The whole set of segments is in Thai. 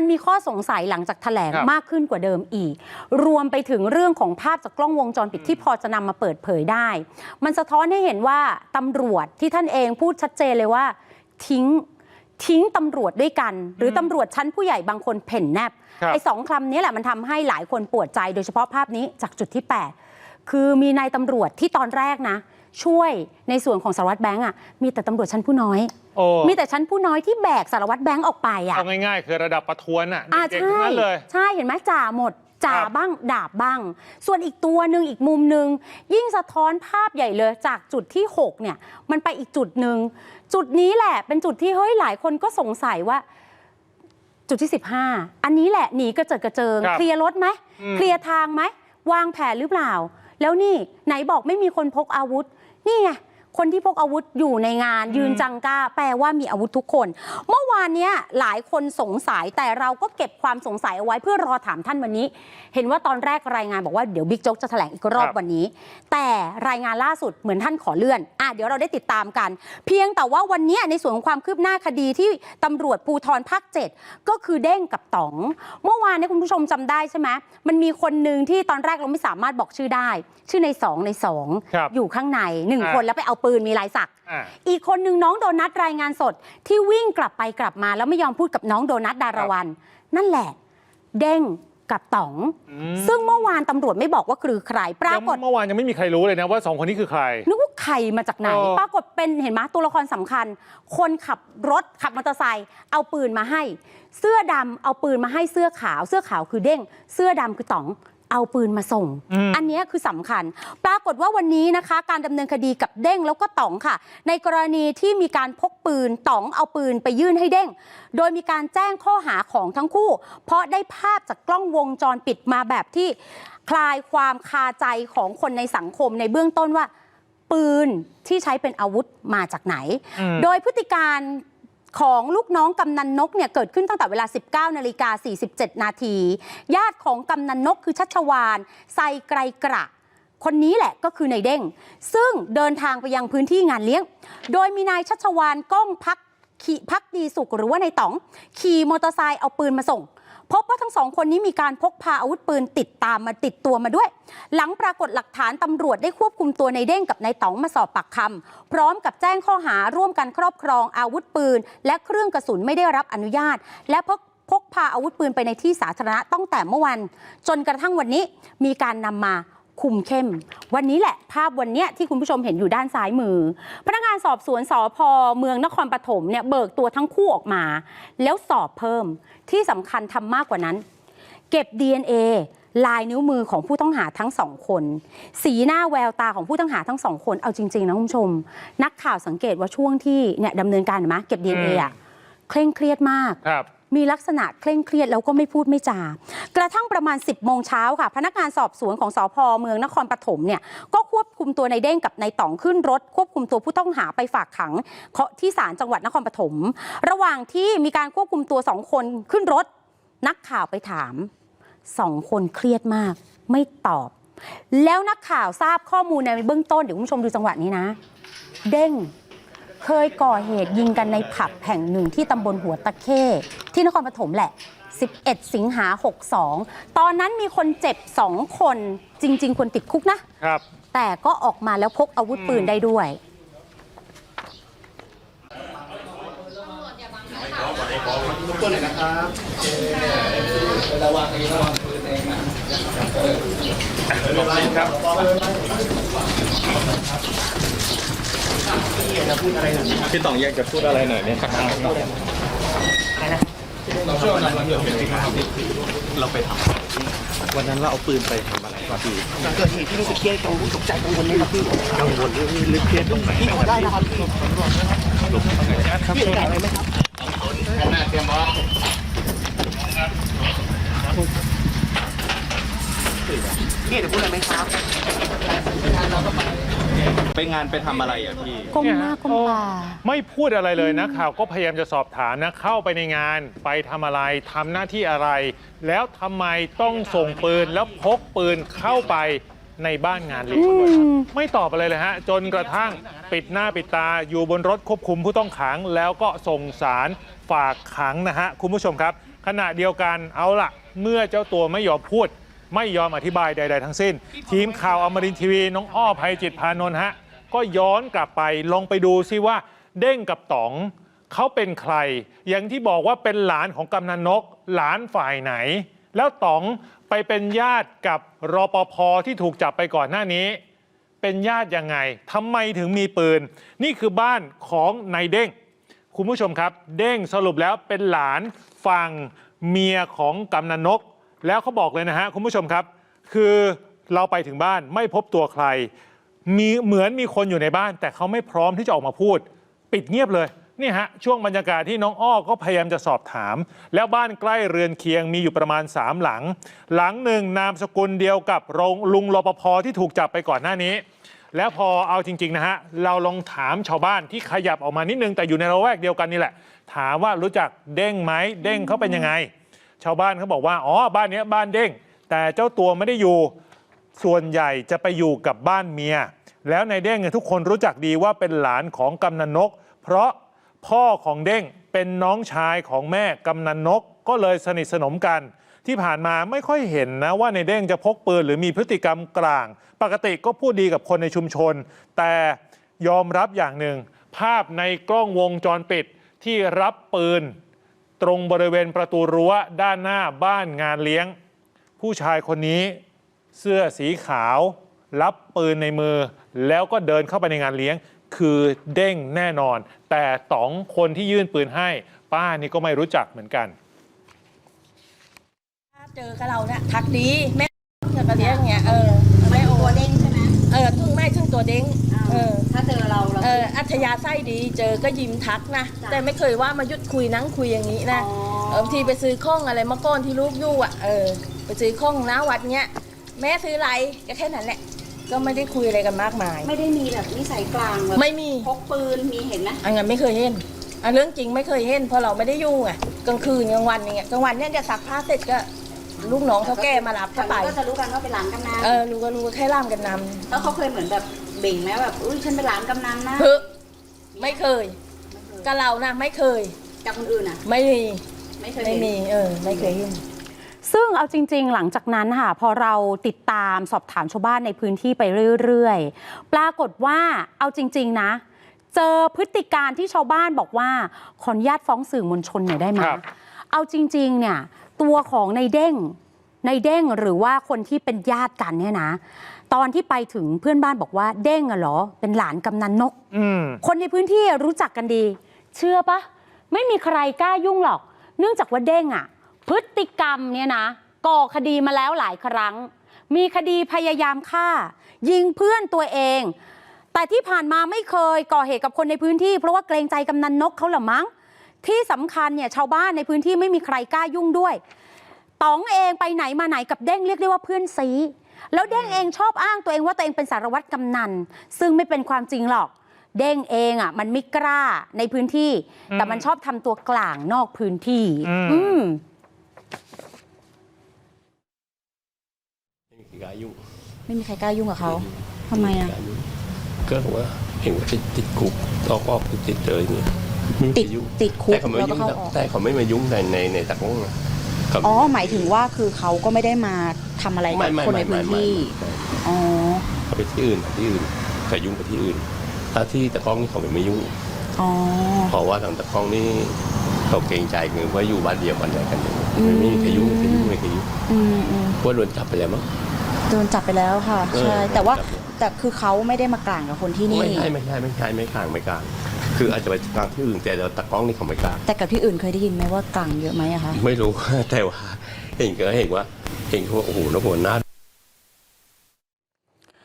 มันมีข้อสงสัยหลังจากแถลงครับ มากขึ้นกว่าเดิมอีก รวมไปถึงเรื่องของภาพจากกล้องวงจรปิดที่พอจะนำมาเปิดเผยได้ มันสะท้อนให้เห็นว่าตำรวจที่ท่านเองพูดชัดเจนเลยว่า ทิ้งทิ้งตำรวจด้วยกัน หรือตำรวจชั้นผู้ใหญ่บางคนเพ่นแนบครับ ไอ้สองคำนี้แหละมันทำให้หลายคนปวดใจโดยเฉพาะภาพนี้จากจุดที่ 8 คือมีนายตำรวจที่ตอนแรกนะ ช่วยในส่วนของสารวัตรแบงค์อะมีแต่ตำรวจชั้นผู้น้อย โอ้มีแต่ชั้นผู้น้อยที่แบกสารวัตรแบงค์ออกไปอะ เอาง่ายๆ คือระดับประทวนอะอ่าเด็กๆใช่ทั้งนั้นเลย ใช่เห็นไหมจ่าหมดจ่าครับบ้างดาบบ้าง ส่วนอีกตัวหนึ่งอีกมุมหนึ่งยิ่งสะท้อนภาพใหญ่เลยจากจุดที่ 6 เนี่ย มันไปอีกจุดหนึ่งจุดนี้แหละเป็นจุดที่เฮ้ยหลายคนก็สงสัยว่า จุดที่ 15 อันนี้แหละหนีกระเจิดกระเจิง ครับเคลียร์รถไหมอืม เคลียร์ทางไหมวางแผนหรือเปล่า แล้วนี่ไหนบอกไม่มีคนพกอาวุธ นี่ไง คนที่พกอาวุธอยู่ในงานยืนจังก้า แปลว่ามีอาวุธทุกคน เมื่อวานเนี้ยหลายคนสงสัยแต่เราก็เก็บความสงสัยเอาไว้เพื่อรอถามท่านวันนี้ เห็นว่าตอนแรกรายงานบอกว่าเดี๋ยวบิ๊กโจ๊กจะแถลงอีกรอบครับ วันนี้ แต่รายงานล่าสุดเหมือนท่านขอเลื่อนอะเดี๋ยวเราได้ติดตามกัน เพียงแต่ว่าวันเนี้ยในส่วนของความคืบหน้าคดีที่ตำรวจภูธรภาคเจ็ดก็คือเด้งกับต๋อง เมื่อวานเนี้คุณผู้ชมจำได้ใช่ไหมมันมีคนหนึ่งที่ตอนแรกเราไม่สามารถบอกชื่อได้ ชื่อในสองในสองครับ อยู่ข้างในหนึ่งอ่า คนแล้วไปเอาปืนมีลายสัก อ่า อีกคนหนึ่งน้องโดนัทรายงานสด ที่วิ่งกลับไปกลับมา แล้วไม่ยอมพูดกับน้องโดนัทดารวัน นั่นแหละ เด้งกับต๋อง อืมซึ่งเมื่อวานตำรวจไม่บอกว่าคือใครปรากฏเมื่อวานยังไม่มีใครรู้เลยนะว่าสองคนนี้คือใคร นึกว่าใครมาจากไหน เออ ปรากฏเป็นเห็นไหมตัวละครสำคัญ คนขับรถขับมอเตอร์ไซค์เอาปืนมาให้ เสื้อดำเอาปืนมาให้เสื้อขาว เสื้อขาวคือเด้ง เสื้อดำคือต๋อง เอาปืนมาส่งอืมอันเนี้ยคือสำคัญ ปรากฏว่าวันนี้นะคะ การดำเนินคดีกับเด้งแล้วก็ต๋องค่ะ ในกรณีที่มีการพกปืนต๋องเอาปืนไปยื่นให้เด้ง โดยมีการแจ้งข้อหาของทั้งคู่ เพราะได้ภาพจากกล้องวงจรปิดมาแบบที่คลายความคาใจของคนในสังคมในเบื้องต้นว่าปืนที่ใช้เป็นอาวุธมาจากไหนอืมโดยพฤติการ ของลูกน้องกำนันนกเนี่ยเกิดขึ้นตั้งแต่เวลา 19นาฬิกา47 นาที ญาติของกำนันนกคือชัชวานไซไกรกระคนนี้แหละก็คือในายเด้ง ซึ่งเดินทางไปยังพื้นที่งานเลี้ยง โดยมีนายชัชวานก้องพักพักดีสุขหรือว่านายต๋อง ขี่มอเตอร์ไซค์เอาปืนมาส่ง พบว่าทั้งสองคนนี้มีการพกพาอาวุธปืนติดตามมาติดตัวมาด้วย หลังปรากฏหลักฐานตำรวจได้ควบคุมตัวในเด้งกับนายต๋องมาสอบปากคำพร้อมกับแจ้งข้อหาร่วมกันครอบครองอาวุธปืน และเครื่องกระสุนไม่ได้รับอนุญาต และพกพกพาอาวุธปืนไปในที่สาธารณะตั้งแต่เมื่อวัน จนกระทั่งวันนี้มีการนำมา คุมเข้ม วันนี้แหละภาพวันเนี้ยที่คุณผู้ชมเห็นอยู่ด้านซ้ายมือ พนักงานสอบสวนสพเมืองนครปฐมเนี่ยเบิกตัวทั้งคู่ออกมา แล้วสอบเพิ่มที่สำคัญทำมากกว่านั้น เก็บ DNA ลายนิ้วมือของผู้ต้องหาทั้งสองคน สีหน้าแววตาของผู้ต้องหาทั้งสองคนเอาจริง ๆ นะคุณผู้ชม นักข่าวสังเกตว่าช่วงที่เนี่ยดำเนินการเห็นไหมเก็บ DNA อะเคร่งเครียดมากครับ มีลักษณะเคร่งเครียดแล้วก็ไม่พูดไม่จา กระทั่งประมาณ 10โมงเช้าค่ะ พนักงานสอบสวนของสพเมืองนครปฐมเนี่ยก็ควบคุมตัวในายเด้งกับนายต๋องขึ้นรถ ควบคุมตัวผู้ต้องหาไปฝากขังที่ศาลจังหวัดนครปฐมระหว่างที่มีการควบคุมตัวสองคนขึ้นรถ นักข่าวไปถามสองคนเครียดมาก ไม่ตอบ แล้วนักข่าวทราบข้อมูลในเบื้องต้นเดี๋ยวคุณผู้ชมดูจังหวะนี้นะ เด้ง เคยก่อเหตุยิงกันในผับแห่งหนึ่งที่ตำบลหัวตะเข้ที่นครปฐมแหละ 11 สิงหา 62 ตอนนั้นมีคนเจ็บ 2 คนจริง ๆ คนติดคุกนะ ครับ แต่ก็ออกมาแล้วพกอาวุธปืนได้ด้วยพี่ต่องอ ยากจะพูดอะไรหน่อยไหมครับเราไปทำวันนั้นเราเอาปืนไปทำอะไรครับพี่หลังเกิดเหตุที่รู้สึกเครียดกังวลตกใจกังวลไหมครับพี่กังวลเรื่องนี้ลึกเครียดตรงไหนพี่ขอได้นะครับพี่พี่เอกไก่ไหมครับพี่เอกจะพูดอะไรไหมครับ ไปงานไปทำอะไรอะพี่ ก้มหน้าก้มตา ไม่พูดอะไรเลยนะข่าวก็พยายามจะสอบถามนะ เข้าไปในงานไปทำอะไรทำหน้าที่อะไร แล้วทำไมต้องส่งปืนแล้วพกปืนเข้าไปในบ้านงานเลี้ยงด้วยไม่ตอบอะไรเลยฮะ จนกระทั่งปิดหน้าปิดตาอยู่บนรถควบคุมผู้ต้องขัง แล้วก็ส่งสารฝากขังนะฮะ คุณผู้ชมครับ ขณะเดียวกันเอาล่ะ เมื่อเจ้าตัวไม่ยอมพูด ไม่ยอมอธิบายใด ๆ ทั้งสิ้น ทีมข่าวอมรินทร์ทีวี น้องอ้อภัยจิตพานนท์ฮะก็ย้อนกลับไปลองไปดูซิว่าเด้งกับต๋องเขาเป็นใคร อย่างที่บอกว่าเป็นหลานของกำนันนก หลานฝ่ายไหน แล้วต๋องไปเป็นญาติกับรปภที่ถูกจับไปก่อนหน้านี้ เป็นญาติยังไงทำไมถึงมีปืน นี่คือบ้านของนายเด้งคุณผู้ชมครับ เด้งสรุปแล้วเป็นหลานฝั่งเมียของกำนันนก แล้วเขาบอกเลยนะฮะคุณผู้ชมครับ คือเราไปถึงบ้านไม่พบตัวใคร มีเหมือนมีคนอยู่ในบ้าน แต่เขาไม่พร้อมที่จะออกมาพูด ปิดเงียบเลยนี่ฮะช่วงบรรยากาศที่น้องอ้อก็พยายามจะสอบถาม แล้วบ้านใกล้เรือนเคียงมีอยู่ประมาณ 3 หลัง หลังหนึ่งนามสกุลเดียวกับรงลุงรปภที่ถูกจับไปก่อนหน้านี้ แล้วพอเอาจริง ๆ นะฮะ เราลองถามชาวบ้านที่ขยับออกมานิดนึงแต่อยู่ในระแวกเดียวกันนี่แหละ ถามว่ารู้จักเด้งไหมเด้งเขาเป็นยังไง ชาวบ้านเขาบอกว่าอ๋อบ้านเนี้ยบ้านเด้ง แต่เจ้าตัวไม่ได้อยู่ส่วนใหญ่จะไปอยู่กับบ้านเมีย แล้วในเด้งเนี่ยทุกคนรู้จักดีว่าเป็นหลานของกำนันนก เพราะพ่อของเด้งเป็นน้องชายของแม่กำนันนกก็เลยสนิทสนมกัน ที่ผ่านมาไม่ค่อยเห็นนะว่าในเด้งจะพกปืนหรือมีพฤติกรรมกลาง ปกติก็พูดดีกับคนในชุมชน แต่ยอมรับอย่างหนึ่ง ภาพในกล้องวงจรปิดที่รับปืน ตรงบริเวณประตูรั้วด้านหน้าบ้านงานเลี้ยง ผู้ชายคนนี้เสื้อสีขาว รับปืนในมือ แล้วก็เดินเข้าไปในงานเลี้ยง คือเด้งแน่นอน แต่ต๋องคนที่ยื่นปืนให้ ป้านี่ก็ไม่รู้จักเหมือนกัน ถ้าเจอกับเราเนี่ยทักดีแม่จะกระเลี้ยงเงี้ยเออแม่โอตัวเด้งใช่ไหมเออทึ่งแม่ทึ่งตัวเด้ง เออ ถ้าเจอเราเราเอออัธยาศัยดีเจอก็ยิ้มทักนะจ้ะแต่ไม่เคยว่ามาหยุดคุยนั่งคุยอย่างนี้นะอ๋อเออบางทีไปซื้อข้องอะไรมาก้อนที่ลูกอยู่อะเออไปซื้อข้องหน้าวัดเนี้ยแม่ซื้ออะไรก็แค่นั้นแหละก็ไม่ได้คุยอะไรกันมากมาย ไม่ได้มีแบบนิสัยกลางแบบไม่มีพกปืนมีเห็นไหมอันนั้นไม่เคยเห็นอันเรื่องจริงไม่เคยเห็นเพราะเราไม่ได้ยุ่งอะกลางคืนกลางวันอย่างเงี้ยกลางวันเนี่ยจะซักผ้าเสร็จก็ลูกน้องเขาแก้มารับแถเข้าวไปนี้ก็จะรู้กันว่าเป็นหลานกำนันเออรู้ก็รู้ก็แค่ล่ามกันนำแล้วเขาเคยเหมือนแบบ เบ่งไหมแบบอุ้ยฉันเป็นหลานกำนันนะเฮ้ไม่เคยกับเรานะไม่เคยจากคนอื่นอะ ไม่มีไม่เคยไม่เห็นมีเออไม่เคยเห็นซึ่งเอาจริง ๆ หลังจากนั้นค่ะพอเราติดตามสอบถามชาวบ้านในพื้นที่ไปเรื่อยๆ ปรากฏว่าเอาจริง ๆ นะ เจอพฤติการที่ชาวบ้านบอกว่าขออนุญาตฟ้องสื่อมวลชนหน่อยได้ไหมครับเอาจริง ๆ เนี่ย ตัวของในเด้งในเด้งหรือว่าคนที่เป็นญาติกันเนี่ยนะ ตอนที่ไปถึงเพื่อนบ้านบอกว่าเด้งอะเหรอ เป็นหลานกำนันนกอืมคนในพื้นที่รู้จักกันดี เชื่อปะไม่มีใครกล้ายุ่งหรอก เนื่องจากว่าเด้งอะพฤติกรรมเนี่ยนะก่อคดีมาแล้วหลายครั้ง มีคดีพยายามฆ่า ยิงเพื่อนตัวเอง แต่ที่ผ่านมาไม่เคยก่อเหตุกับคนในพื้นที่เพราะว่าเกรงใจกำนันนกเขาเหรอมั้ง ที่สำคัญเนี่ยชาวบ้านในพื้นที่ไม่มีใครกล้ายุ่งด้วยต๋องเองไปไหนมาไหนกับเด้งเรียกได้ว่าเพื่อนซี แล้วเด้งเองชอบอ้างตัวเองว่าตัวเองเป็นสารวัตรกำนัน ซึ่งไม่เป็นความจริงหรอก เด้งเองอะ มันไม่กล้าในพื้นที่ แต่มันชอบทำตัวกลางนอกพื้นที่ อืมอืมไม่มีใครกล้ายุ่งไม่มีใครกล้ายุ่งกับเขาทำไมอะกล้ายุ่งก็บอกว่าเห็นว่าติดติดคุกออกออกติดๆเลยเนี่ยไม่มีติดใครยุ่งติดคุกแต่เขาไม่แล้วก็ยุ่งเข้าออก แต่เขาไม่มายุ่งในในในตะกร้องนะ เขาอ๋อหมายถึงว่าคือเขาก็ไม่ได้มาทำอะไรไม่กับไม่คนในไม่พื้นไม่ที่ไม่อ๋อเขาไปที่อื่นที่อื่นแต่ยุ่งไปที่อื่น ถ้าที่ตะกร้องนี่เขาไม่ยุ่ง อ๋อ เพราะว่าทางตะกร้องนี่เขาเกรงใจเงินว่าอยู่บ้านเดียวกันอะไรกันเนี่ยอืม ไม่มีใครยุ่งไม่มีใครยุ่งไม่มีใครยุ่งอืมอืมว่าโดนจับไปแล้วมั้ง โดนจับไปแล้วค่ะ เออใช่ แต่ว่าจับเลยแต่คือเขาไม่ได้มากลางกับคนที่นี่ ไม่ใช่ไม่ใช่ไม่ใช่ไม่กลางไม่กลาง คืออาจจะไปกลางที่อื่นแต่เราตะกร้องนี่เขาไม่กลาง แต่กับที่อื่นเคยได้ยินไหมว่ากลางเยอะไหมอะคะไม่รู้ แต่ว่าเห็นก็เห็นว่าเห็นเขาว่าโอ้โหนะหัวหน้า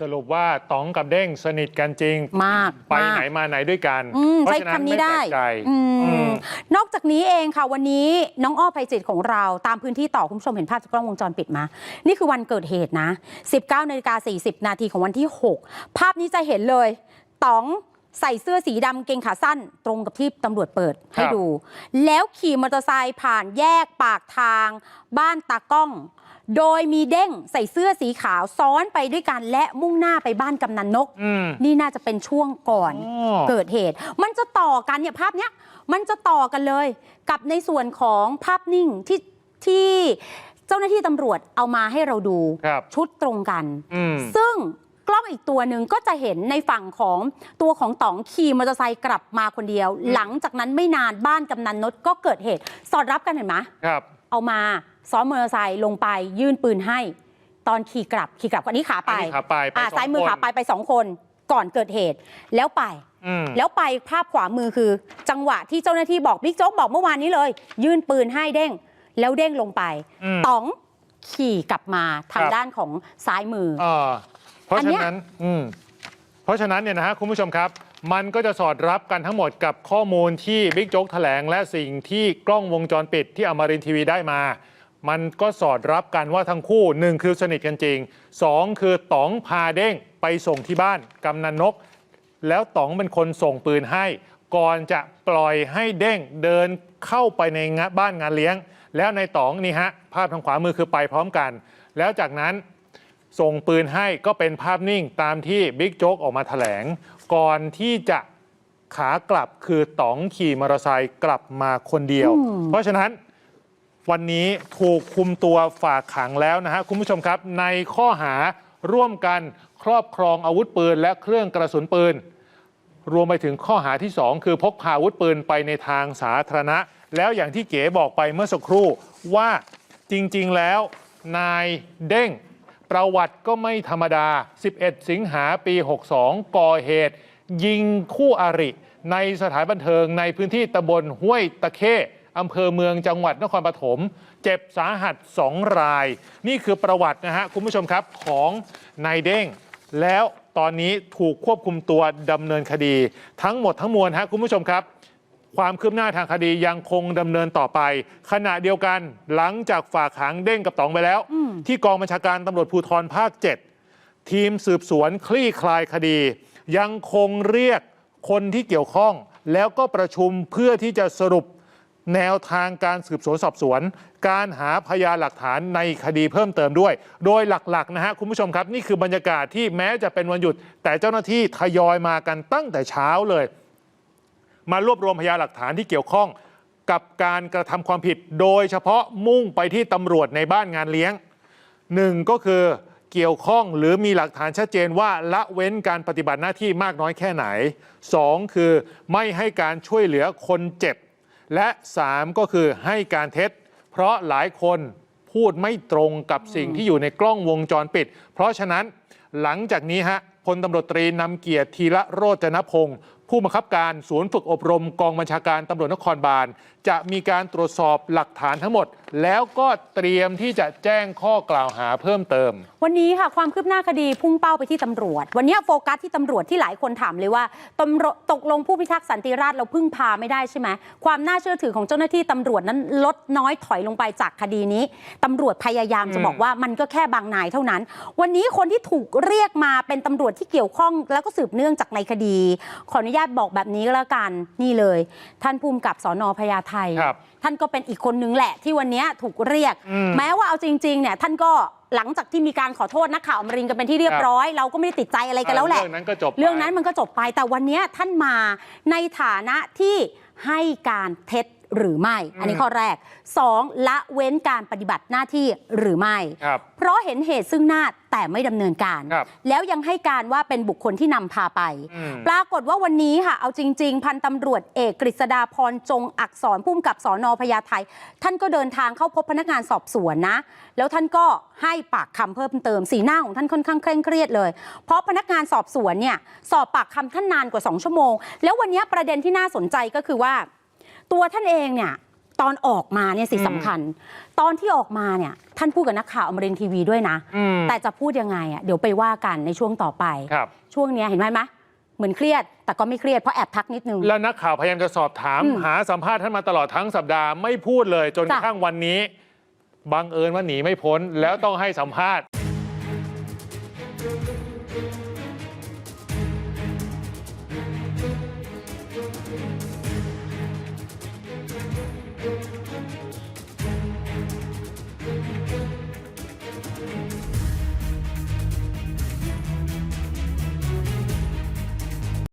สรุปว่าต๋องกับเด้งสนิทกันจริง มากไปมาก ไหนมาไหนด้วยกัน อืมเพราะใช้ฉะนั้นคำนี้ไม่แปลได้กใจ อืมอืม นอกจากนี้เองค่ะวันนี้น้องอ้อภัยจิตของเราตามพื้นที่ต่อคุณผู้ชมเห็นภาพจากกล้องวงจรปิดมา นี่คือวันเกิดเหตุนะ 19นาฬิกา40 นาทีของวันที่ 6 ภาพนี้จะเห็นเลยต๋อง ใส่เสื้อสีดำเกงขาสั้น ตรงกับที่ตำรวจเปิดให้ครับดู แล้วขี่มอเตอร์ไซค์ผ่านแยกปากทาง บ้านตากล้อง โดยมีเด้งใส่เสื้อสีขาวซ้อนไปด้วยกันและมุ่งหน้าไปบ้านกำนันนก อืม นี่น่าจะเป็นช่วงก่อนอ๋อ เกิดเหตุ มันจะต่อกันเนี่ยภาพเนี้ยมันจะต่อกันเลย กับในส่วนของภาพนิ่งที่ที่เจ้าหน้าที่ตำรวจเอามาให้เราดู ครับชุดตรงกัน อืม ซึ่ง กล้องอีกตัวหนึ่งก็จะเห็นในฝั่งของตัวของต๋องขี่มอเตอร์ไซค์กลับมาคนเดียว หลังจากนั้นไม่นานบ้านกำนันนดก็เกิดเหตุ สอดรับกันเห็นไหมครับ เอามาซ้อมมอเตอร์ไซค์ลงไปยื่นปืนให้ ตอนขี่กลับขี่กลับก็นี้ขาไปอันนี้ขาไปไปอ่าสองซ้ายมือคนขาไปไปสองคนก่อนเกิดเหตุ แล้วไป อืม แล้วไปภาพขวามือคือ จังหวะที่เจ้าหน้าที่บอกบิ๊กโจ๊กบอกเมื่อวานนี้เลย ยื่นปืนให้เด้ง แล้วเด้งลงไปอืม ต๋องขี่กลับมาทางครับด้านของซ้ายมือ เออ เพราะอันฉะเนี้ยนั้นอืมเพราะฉะนั้นเนี่ยนะฮะคุณผู้ชมครับ มันก็จะสอดรับกันทั้งหมดกับข้อมูลที่บิ๊กโจ๊กแถลง และสิ่งที่กล้องวงจรปิดที่อมรินทร์ทีวีได้มา มันก็สอดรับกันว่าทั้งคู่หนึ่งคือสนิทกันจริงสองคือต๋องพาเด้งไปส่งที่บ้านกำนันนก แล้วต๋องเป็นคนส่งปืนให้ ก่อนจะปล่อยให้เด้งเดินเข้าไปในงานบ้านงานเลี้ยง แล้วในต๋องนี่ฮะภาพทางขวามือคือไปพร้อมกัน แล้วจากนั้น ส่งปืนให้ก็เป็นภาพนิ่งตามที่บิ๊กโจ๊กออกมาแถลง ก่อนที่จะขากลับคือต๋องขี่มอเตอร์ไซค์กลับมาคนเดียว เพราะฉะนั้นวันนี้ถูกคุมตัวฝากขังแล้วนะฮะคุณผู้ชมครับ ในข้อหาร่วมกันครอบครองอาวุธปืน และเครื่องกระสุนปืน รวมไปถึงข้อหาที่ 2 คือพกพาอาวุธปืนไปในทางสาธารณะ แล้วอย่างที่เก๋บอกไปเมื่อสักครู่ว่าจริง ๆ แล้วนายเด้ง ประวัติก็ไม่ธรรมดา 11 สิงหาปี 62 ก่อเหตุ ยิงคู่อริ ในสถานบันเทิงในพื้นที่ตำบลห้วยตะเข้อำเภอเมืองจังหวัดนครปฐมเจ็บสาหัส 2 ราย นี่คือประวัตินะฮะ คุณผู้ชมครับของนายเด้ง แล้วตอนนี้ถูกควบคุมตัวดำเนินคดี ทั้งหมดทั้งมวลฮะคุณผู้ชมครับ ความคืบหน้าทางคดียังคงดำเนินต่อไป ขณะเดียวกันหลังจากฝากขังเด้งกับต๋องไปแล้ว ที่กองบัญชาการตำรวจภูธรภาค 7 ทีมสืบสวนคลี่คลายคดี ยังคงเรียกคนที่เกี่ยวข้อง แล้วก็ประชุมเพื่อที่จะสรุปแนวทางการสืบสวนสอบสวน การหาพยานหลักฐานในคดีเพิ่มเติมด้วย โดยหลักๆนะฮะคุณผู้ชมครับ นี่คือบรรยากาศที่แม้จะเป็นวันหยุด แต่เจ้าหน้าที่ทยอยมากันตั้งแต่เช้าเลย มารวบรวมพยานหลักฐานที่เกี่ยวข้อง กับการกระทำความผิด โดยเฉพาะมุ่งไปที่ตำรวจในบ้านงานเลี้ยงหนึ่งก็คือเกี่ยวข้องหรือมีหลักฐานชัดเจนว่าละเว้นการปฏิบัติหน้าที่มากน้อยแค่ไหนสองคือไม่ให้การช่วยเหลือคนเจ็บ และสามก็คือให้การเท็จ เพราะหลายคนพูดไม่ตรงกับสิ่งที่อยู่ในกล้องวงจรปิด เพราะฉะนั้นหลังจากนี้ฮะพลตำรวจตรีนำเกียรติธีระโรจนพงศ์ ผู้บังคับการศูนย์ฝึกอบรมกองบัญชาการตำรวจนครบาล จะมีการตรวจสอบหลักฐานทั้งหมด แล้วก็เตรียมที่จะแจ้งข้อกล่าวหาเพิ่มเติม วันนี้ค่ะความคืบหน้าคดีพุ่งเป้าไปที่ตำรวจ วันนี้โฟกัสที่ตำรวจที่หลายคนถามเลยว่าตำรวจตกลงผู้พิทักษ์สันติราษฎร์เราพึ่งพาไม่ได้ใช่ไหมความน่าเชื่อถือของเจ้าหน้าที่ตำรวจนั้นลดน้อยถอยลงไปจากคดีนี้ตำรวจพยายามจะบอกว่ามันก็แค่บางนายเท่านั้น วันนี้คนที่ถูกเรียกมาเป็นตำรวจที่เกี่ยวข้อง แล้วก็สืบเนื่องจากในคดีขออนุญาตบอกแบบนี้ก็แล้วกันนี่เลย ท่านภูมิกับสอนอพญาไทครับท่านก็เป็นอีกคนนึงแหละ ที่วันนี้ถูกเรียก อืมแม้ว่าเอาจริงๆเนี่ยท่านก็หลังจากที่มีการขอโทษนักข่าวอมรินทร์กันเป็นที่เรียบร้อย เราก็ไม่ได้ติดใจอะไรกันแล้วแหละ เรื่องนั้นก็จบไป เรื่องนั้นมันก็จบไปแต่วันนี้ท่านมาในฐานะที่ให้การเท็จ หรือไม่ อันนี้ข้อแรก 2. ละเว้นการปฏิบัติหน้าที่หรือไม่ครับเพราะเห็นเหตุซึ่งหน้าแต่ไม่ดำเนินการครับแล้วยังให้การว่าเป็นบุคคลที่นำพาไปอืมปรากฏว่าวันนี้ค่ะ เอาจริง ๆ พันตำรวจเอกกฤษดาพรจงอักษรผู้กำกับสอนอพญาไทท่านก็เดินทางเข้าพบพนักงานสอบสวนนะ แล้วท่านก็ให้ปากคำเพิ่มเติมสีหน้าของท่านค่อนข้างเคร่งเครียดเลย เพราะพนักงานสอบสวนเนี่ยสอบปากคำท่านนานกว่า 2 ชั่วโมง แล้ววันนี้ประเด็นที่น่าสนใจก็คือว่า ตัวท่านเองเนี่ยตอนออกมาเนี่ยสิอืมสำคัญ ตอนที่ออกมาเนี่ยท่านพูดกับนักข่าวอมรินทร์ทีวีด้วยนะอืมแต่จะพูดยังไงอะเดี๋ยวไปว่ากันในช่วงต่อไปครับช่วงเนี้ยเห็นไหมไหมเหมือนเครียด แต่ก็ไม่เครียดเพราะแอบทักนิดนึง แล้วนักข่าวพยายามจะสอบถามอืมหาสัมภาษณ์ท่านมาตลอดทั้งสัปดาห์ไม่พูดเลยจนกระจ้ะทั่งวันนี้บังเอิญว่าหนีไม่พ้นแล้วต้องให้สัมภาษณ์